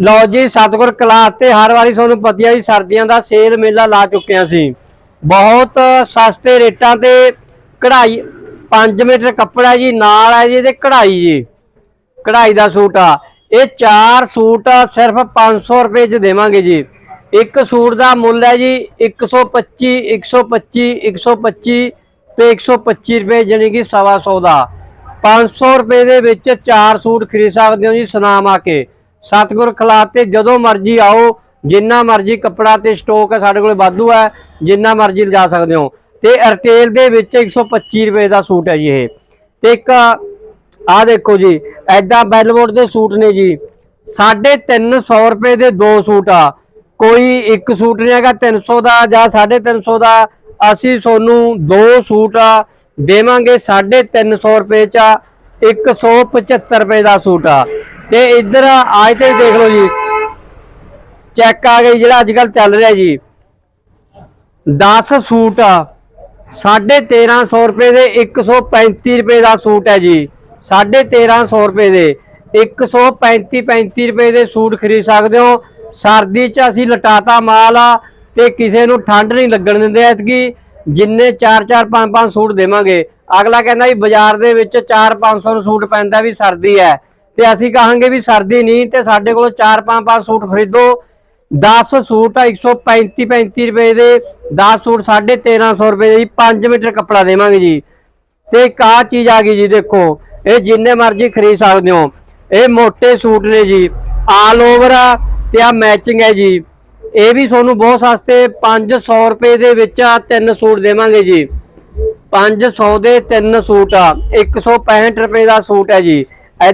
ਲਓ ਜੀ, ਸਤਗੁਰ ਕਲਾਸ ਤੇ ਹਰ ਵਾਰੀ ਤੁਹਾਨੂੰ ਪਤਾ ਜੀ, ਸਰਦੀਆਂ ਦਾ ਸੇਲ ਮੇਲਾ ਲਾ ਚੁੱਕਿਆ ਸੀ। ਬਹੁਤ ਸਸਤੇ ਰੇਟਾਂ ਤੇ ਕਢਾਈ 5 ਮੀਟਰ ਕੱਪੜਾ ਜੀ, ਨਾਲ ਹੈ ਜੀ ਇਹਦੇ ਕਢਾਈ ਜੀ। ਕਢਾਈ ਦਾ ਸੂਟ ਆ। ਇਹ ਚਾਰ ਸੂਟ ਆ ਸਿਰਫ 500 ਰੁਪਏ ਚ ਦੇਵਾਂਗੇ ਜੀ। ਇੱਕ ਸੂਟ ਦਾ ਮੁੱਲ ਹੈ ਜੀ 125 125 125 ਤੇ 125 ਰੁਪਏ, ਜਾਣੀ ਕਿ ਸਵਾ ਸੌ ਦਾ। 500 ਰੁਪਏ ਦੇ ਵਿੱਚ ਚਾਰ ਸੂਟ ਖਰੀਦ ਸਕਦੇ ਹੋ ਜੀ, ਸੁਨਾਮ ਆ ਕੇ। ਸਤਗੁਰ ਖਲਾਤ ਤੇ ਜਦੋਂ ਮਰਜ਼ੀ ਆਓ ਜਿੰਨਾ ਮਰਜ਼ੀ ਕੱਪੜਾ ਤੇ ਸਟਾਕ ਹੈ ਸਾਡੇ ਕੋਲ ਵਾਧੂ ਹੈ ਜਿੰਨਾ ਮਰਜ਼ੀ ਲਿਜਾ ਸਕਦੇ ਹੋ। ਤੇ ਰਿਟੇਲ ਦੇ ਵਿੱਚ 125 ਰੁਪਏ ਦਾ ਸੂਟ ਹੈ ਜੀ ਇਹ। ਤੇ ਇੱਕ ਆਹ ਦੇਖੋ ਜੀ ਐਦਾਂ ਬੈਲਬੋਰਡ ਦੇ ਸੂਟ ਨੇ ਜੀ। 350 ਰੁਪਏ ਦੇ ਦੋ ਸੂਟ ਆ। ਕੋਈ ਇੱਕ ਸੂਟ ਨਹੀਂ ਹੈਗਾ 300 ਦਾ ਜਾਂ 350 ਦਾ। ਅਸੀਂ ਤੁਹਾਨੂੰ ਦੋ ਸੂਟ ਆ ਦੇਵਾਂਗੇ 350 ਰੁਪਏ ਚ ਆ, 175 ਰੁਪਏ ਦਾ ਸੂਟ ਆ। ਤੇ ਇੱਧਰ ਆਜ ਤੇ ਦੇਖ ਲਓ ਜੀ। ਚੈੱਕ ਆ ਗਈ ਜਿਹੜਾ ਅੱਜ ਕੱਲ ਚੱਲ ਰਿਹਾ ਜੀ। 10 ਸੂਟ ਆ। 1350 ਰੁਪਏ ਦੇ 135 ਰੁਪਏ ਦਾ ਸੂਟ ਹੈ ਜੀ। 1350 ਰੁਪਏ ਦੇ 135 35 ਰੁਪਏ ਦੇ ਸੂਟ ਖਰੀਦ ਸਕਦੇ ਹੋ। ਸਰਦੀ 'ਚ ਅਸੀਂ ਲਟਾਤਾ ਮਾਲ ਆ ਤੇ ਕਿਸੇ ਨੂੰ ਠੰਡ ਨਹੀਂ ਲੱਗਣ ਦਿੰਦੇ ਐਤਕੀ। ਜਿੰਨੇ 4 4 5 5 ਸੂਟ ਦੇਵਾਂਗੇ। ਅਗਲਾ ਕਹਿੰਦਾ ਵੀ ਬਾਜ਼ਾਰ ਦੇ ਵਿੱਚ 4 500 ਨੂੰ ਸੂਟ ਪੈਂਦਾ ਵੀ ਸਰਦੀ ਹੈ। ਤੇ ਅਸੀਂ ਕਹਾਂਗੇ ਵੀ ਸਰਦੀ ਨਹੀਂ ਤੇ ਸਾਡੇ ਕੋਲ 4 5 5 ਸੂਟ ਖਰੀਦੋ। 10 ਸੂਟ ਆ 135 35 ਰੁਪਏ ਦੇ। 10 ਸੂਟ 1350 ਰੁਪਏ ਦੇ ਜੀ 5 ਮੀਟਰ ਕੱਪੜਾ ਦੇਵਾਂਗੇ ਜੀ। ਤੇ ਇੱਕ ਆਹ ਚੀਜ਼ ਆ ਗਈ ਜੀ, ਦੇਖੋ, ਇਹ ਜਿੰਨੇ ਮਰਜ਼ੀ ਖਰੀਦ ਸਕਦੇ ਹੋ। ਇਹ ਮੋٹے ਸੂਟ ਨੇ ਜੀ ਆਲ ਓਵਰ ਆ ਤੇ ਆ ਮੈਚਿੰਗ ਹੈ ਜੀ। ਇਹ ਵੀ ਤੁਹਾਨੂੰ ਬਹੁਤ ਸਸਤੇ 500 ਰੁਪਏ ਦੇ ਵਿੱਚ ਆ ਤਿੰਨ ਸੂਟ ਦੇਵਾਂਗੇ ਜੀ। 500 ਦੇ ਤਿੰਨ ਸੂਟ ਆ 165 ਰੁਪਏ ਦਾ ਸੂਟ ਹੈ ਜੀ।